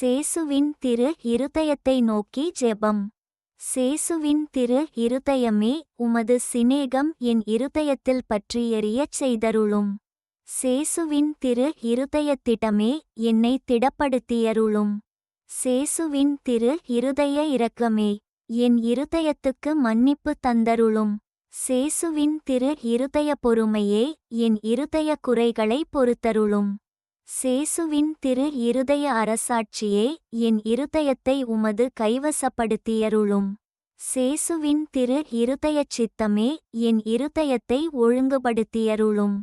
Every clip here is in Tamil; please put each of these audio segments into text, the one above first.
சேசுவின் திரு இருதயத்தை நோக்கி ஜெபம். சேசுவின் திரு இருதயமே உமது சிநேகம் என் இருதயத்தில் பற்றி செய்தருளும். சேசுவின் திரு இருதயத்திடமே என்னை திடப்படுத்தியருளும். சேசுவின் திரு இருதய இரக்கமே என் இருதயத்துக்கு மன்னிப்பு தந்தருளும். சேசுவின் திரு இருதய பொறுமையே என் இருதய குறைகளை பொறுத்தருளும். சேசுவின் திரு இருதய அரசாட்சியே என் இருதயத்தை உமது கைவசப்படுத்தியருளும். சேசுவின் திரு இருதயச் சித்தமே என் இருதயத்தை ஒழுங்குபடுத்தியருளும்.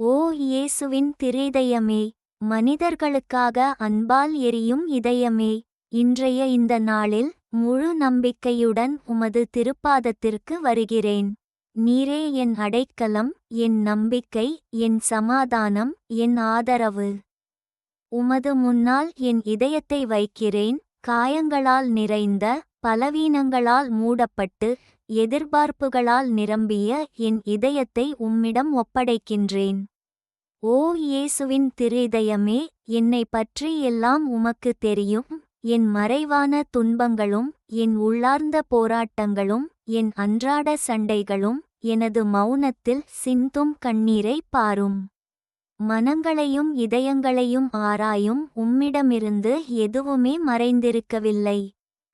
ஓ இயேசுவின் திரிதயமே மனிதர்களுக்காக அன்பால் எரியும் இதயமே இன்றைய இந்த நாளில் முழு நம்பிக்கையுடன் உமது திருப்பாதத்திற்கு வருகிறேன். நீரே என் அடைக்கலம் என் நம்பிக்கை என் சமாதானம் என் ஆதரவு. உமது முன்னால் என் இதயத்தை வைக்கிறேன் காயங்களால் நிறைந்த பலவீனங்களால் மூடப்பட்டு எதிர்பார்ப்புகளால் நிரம்பிய என் இதயத்தை உம்மிடம் ஒப்படைக்கின்றேன். ஓ இயேசுவின் திருதயமே என்னை பற்றி எல்லாம் உமக்கு தெரியும் என் மறைவான துன்பங்களும் என் உள்ளார்ந்த போராட்டங்களும் என் அன்றாட சண்டைகளும் எனது மௌனத்தில் சிந்தும் கண்ணீரை பாரும். மனங்களையும் இதயங்களையும் ஆராயும் உம்மிடமிருந்து எதுவுமே மறைந்திருக்கவில்லை.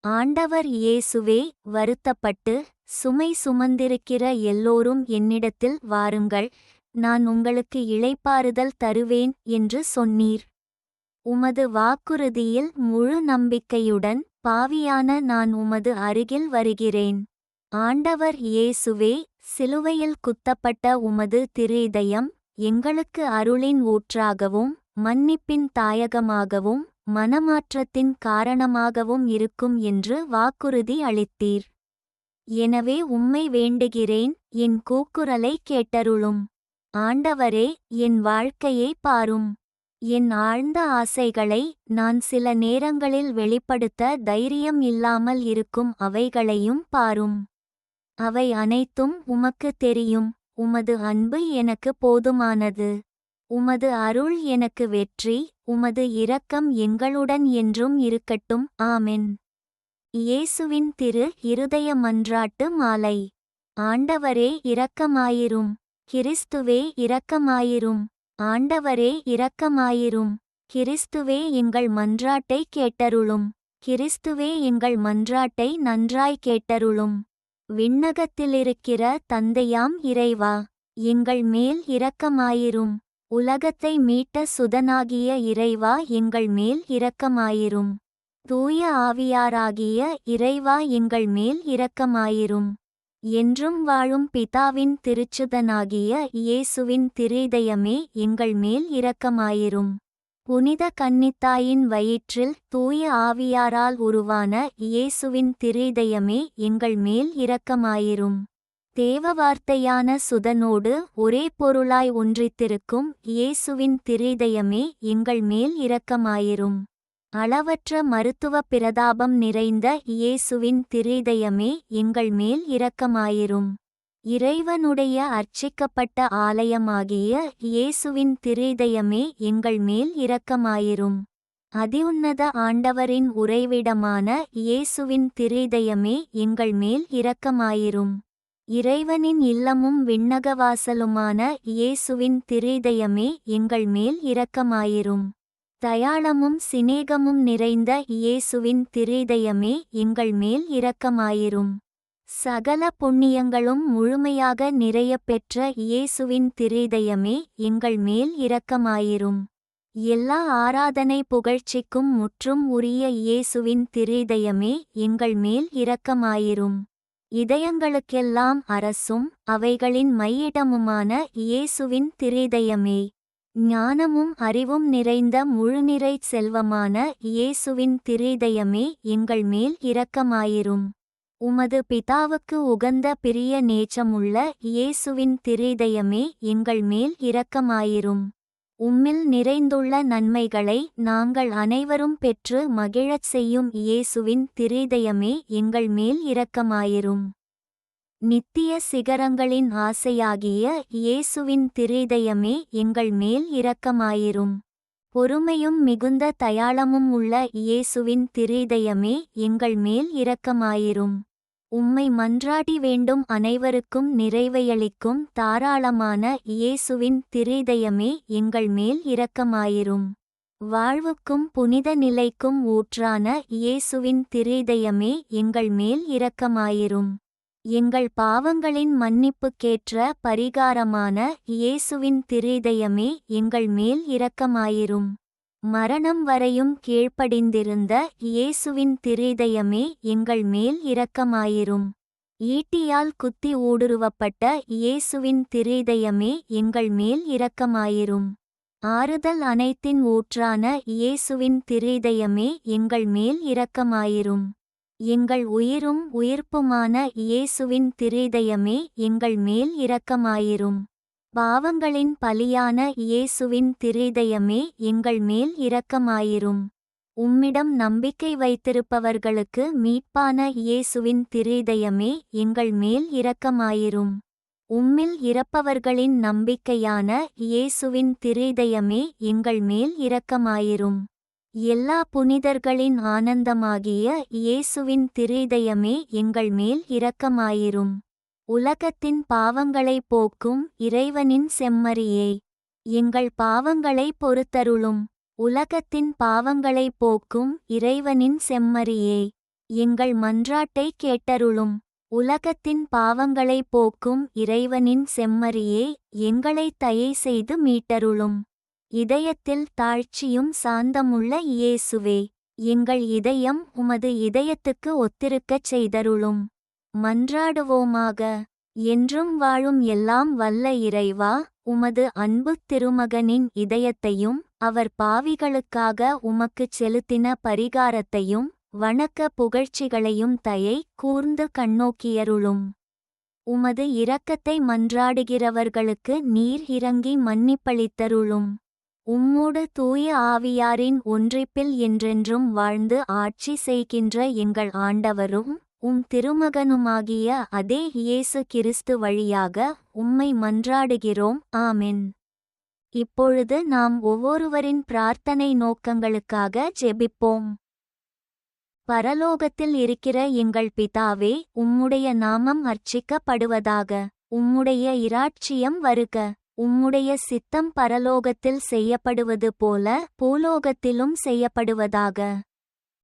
ஆண்டவர் இயேசுவே வருத்தப்பட்டு சுமை சுமந்திருக்கிற எல்லோரும் என்னிடத்தில் வாருங்கள் நான் உங்களுக்கு இளைப்பாறுதல் தருவேன் என்று சொன்னீர். உமது வாக்குறுதியில் முழு நம்பிக்கையுடன் பாவியான நான் உமது அருகில் வருகிறேன். ஆண்டவர் இயேசுவே சிலுவையில் குத்தப்பட்ட உமது திருதயம் எங்களுக்கு அருளின் ஊற்றாகவும் மன்னிப்பின் தாயகமாகவும் மனமாற்றத்தின் காரணமாகவும் இருக்கும் என்று வாக்குறுதி அளித்தீர். எனவே உம்மை வேண்டுகிறேன் என் கூக்குரலை கேட்டருளும். ஆண்டவரே என் வாழ்க்கையை பாரும். என் ஆழ்ந்த ஆசைகளை நான் சில நேரங்களில் வெளிப்படுத்த தைரியம் இல்லாமல் இருக்கும் அவைகளையும் பாரும். அவை அனைத்தும் உமக்கு தெரியும். உமது அன்பு எனக்கு போதுமானது. உமது அருள் எனக்கு வெற்றி. உமது இரக்கம் எங்களுடன் என்றும் இருக்கட்டும். ஆமென். இயேசுவின் திரு இருதய மன்றாட்டு மாலை. ஆண்டவரே இரக்கமாயிரும். கிறிஸ்துவே இரக்கமாயிரும். ஆண்டவரே இரக்கமாயிரும். கிறிஸ்துவே எங்கள் மன்றாட்டை கேட்டருளும். கிறிஸ்துவே எங்கள் மன்றாட்டை நன்றாய் கேட்டருளும். விண்ணகத்திலிருக்கிற தந்தையாம் இறைவா எங்கள் மேல் இரக்கமாயிரும். உலகத்தை மீட்ட சுதனாகிய இறைவா எங்கள் மேல் இரக்கமாயிரும். தூய ஆவியாராகிய இறைவா எங்கள் மேல் இரக்கமாயிரும். என்றும் வாழும் பிதாவின் திருச்சுதனாகிய இயேசுவின் திரிதயமே எங்கள் மேல் இரக்கமாயிரும். புனித கன்னித்தாயின் வயிற்றில் தூய ஆவியாரால் உருவான இயேசுவின் திரிதயமே எங்கள் மேல் இரக்கமாயிரும். தேவ வார்த்தையான சுதனோடு ஒரே பொருளாய் ஒன்றித்திருக்கும் இயேசுவின் திரிதயமே எங்கள் மேல் இரக்கமாயிரும். அளவற்ற மருத்துவ பிரதாபம் நிறைந்த இயேசுவின் திரிதயமே எங்கள் மேல் இரக்கமாயிரும். இறைவனுடைய அர்ச்சிக்கப்பட்ட ஆலயமாகிய இயேசுவின் திரிதயமே எங்கள் மேல் இரக்கமாயிரும். அதிஉன்னத ஆண்டவரின் உறைவிடமான இயேசுவின் திரிதயமே எங்கள் மேல் இரக்கமாயிரும். இறைவனின் இல்லமும் விண்ணகவாசலுமான இயேசுவின் திரிதயமே எங்கள் மேல் இரக்கமாயிரும். தயாளமும் சிநேகமும் நிறைந்த இயேசுவின் திரிதயமே எங்கள் மேல் இரக்கமாயிரும். சகல புண்ணியங்களும் முழுமையாக நிறையப் பெற்ற இயேசுவின் திரிதயமே எங்கள் மேல் இரக்கமாயிரும். எல்லா ஆராதனை புகழ்ச்சிக்கும் முற்றும் உரிய இயேசுவின் திரிதயமே எங்கள் மேல் இரக்கமாயிரும். இதயங்களுக்கெல்லாம் அரசும் அவைகளின் மையிடமுமான இயேசுவின் திரிதயமே. ஞானமும் அறிவும் நிறைந்த முழுநிறை செல்வமான இயேசுவின் திரிதயமே எங்கள் மேல் இரக்கமாயிரும். உமது பிதாவுக்கு உகந்த பிரிய நேச்சமுள்ள இயேசுவின் திரிதயமே எங்கள் மேல் இரக்கமாயிரும். உம்மில் நிறைந்துள்ள நன்மைகளை நாங்கள் அனைவரும் பெற்று மகிழச் செய்யும் இயேசுவின் திரிதயமே எங்கள் மேல் இரக்கமாயிரும். நித்திய சிகரங்களின் ஆசையாகிய இயேசுவின் திரிதயமே எங்கள் மேல் இரக்கமாயிரும். பொறுமையும் மிகுந்த தயாளமும் உள்ள இயேசுவின் திரிதயமே எங்கள் மேல் இரக்கமாயிரும். உம்மை மன்றாடி வேண்டும் அனைவருக்கும் நிறைவையளிக்கும் தாராளமான இயேசுவின் திரிதயமே எங்கள் மேல் இரக்கமாயிரும். வாழ்வுக்கும் புனித நிலைக்கும் ஊற்றான இயேசுவின் திரிதயமே எங்கள் மேல் இரக்கமாயிரும். எங்கள் பாவங்களின் மன்னிப்புக்கேற்ற பரிகாரமான இயேசுவின் திரிதயமே எங்கள் மேல் இரக்கமாயிரும். மரணம் வரையும் கீழ்ப்படிந்திருந்த இயேசுவின் திரிதயமே எங்கள் மேல் இரக்கமாயிரும். ஈட்டியால் குத்தி ஊடுருவப்பட்ட இயேசுவின் திரிதயமே எங்கள் மேல் இரக்கமாயிரும். ஆறுதல் அனைத்தின் ஊற்றான இயேசுவின் திரிதயமே எங்கள் மேல் இரக்கமாயிரும். எங்கள் உயிரும் உயிர்ப்புமான இயேசுவின் திரிதயமே எங்கள் மேல் இரக்கமாயிரும். பாவங்களின் பலியான இயேசுவின் திரிதயமே எங்கள் மேல் இரக்கமாயிரும். உம்மிடம் நம்பிக்கை வைத்திருப்பவர்களுக்கு மீட்பான இயேசுவின் திரிதயமே எங்கள் மேல் இரக்கமாயிரும். உம்மில் இறப்பவர்களின் நம்பிக்கையான இயேசுவின் திரிதயமே எங்கள் மேல் இரக்கமாயிரும். எல்லா புனிதர்களின் ஆனந்தமாகிய இயேசுவின் திரிதயமே எங்கள் மேல் இரக்கமாயிரும். உலகத்தின் பாவங்களை போக்கும் இறைவனின் செம்மறியே. எங்கள் பாவங்களை பொறுத்தருளும். உலகத்தின் பாவங்களை போக்கும் இறைவனின் செம்மறியே. எங்கள் மன்றாட்டை கேட்டருளும். உலகத்தின் பாவங்களை போக்கும் இறைவனின் செம்மறியே. எங்களை தயை செய்து மீட்டருளும். இதயத்தில் தாழ்ச்சியும் சாந்தமுள்ள இயேசுவே. எங்கள் இதயம் உமது இதயத்துக்கு ஒத்திருக்கச் செய்தருளும். மன்றாடுவோமாக. என்றும் வாழும் எல்லாம் வல்ல இறைவா உமது அன்பு திருமகனின் இதயத்தையும் அவர் பாவிகளுக்காக உமக்குச் செலுத்தின பரிகாரத்தையும் வணக்க புகழ்ச்சிகளையும் தயை கூர்ந்து கண்ணோக்கியருளும். உமது இரக்கத்தை மன்றாடுகிறவர்களுக்கு நீர் இறங்கி மன்னிப்பளித்தருளும். உம்மோடு தூய ஆவியாரின் ஒன்றிப்பில் என்றென்றும் வாழ்ந்து ஆட்சி செய்கின்ற எங்கள் ஆண்டவரும் உம் திருமகனுமாகிய அதே இயேசு கிறிஸ்து வழியாக உம்மை மன்றாடுகிறோம். ஆமென். இப்பொழுது நாம் ஒவ்வொருவரின் பிரார்த்தனை நோக்கங்களுக்காக ஜெபிப்போம். பரலோகத்தில் இருக்கிற எங்கள் பிதாவே உம்முடைய நாமம் அர்ச்சிக்கப்படுவதாக உம்முடைய இராட்சியம் வருக உம்முடைய சித்தம் பரலோகத்தில் செய்யப்படுவது போல பூலோகத்திலும் செய்யப்படுவதாக.